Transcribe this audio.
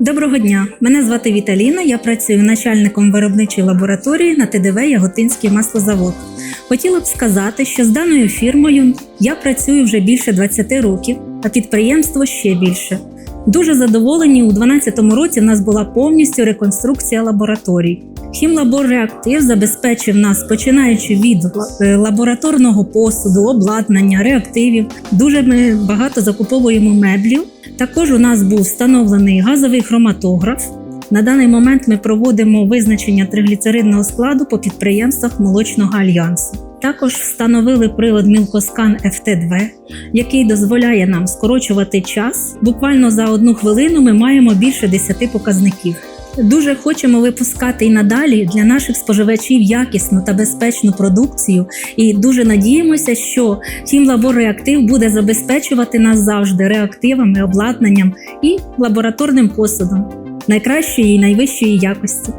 Доброго дня! Мене звати Віталіна. Я працюю начальником виробничої лабораторії на ТДВ Яготинський маслозавод. Хотіла б сказати, що з даною фірмою я працюю вже більше 20 років, а підприємство ще більше. Дуже задоволені. У 2012 році в нас була повністю реконструкція лабораторій. Хімлабор Реактив забезпечив нас, починаючи від е, лабораторного посуду, обладнання, реактивів. Дуже ми багато закуповуємо меблів. Також у нас був встановлений газовий хроматограф. На даний момент ми проводимо визначення тригліцеридного складу по підприємствах молочного альянсу. Також встановили прилад Мілкоскан FT2, який дозволяє нам скорочувати час. Буквально за одну хвилину ми маємо більше 10 показників. Дуже хочемо випускати і надалі для наших споживачів якісну та безпечну продукцію, і дуже надіємося, що тім Реактив буде забезпечувати нас завжди реактивами, обладнанням і лабораторним посудом найкращої і найвищої якості.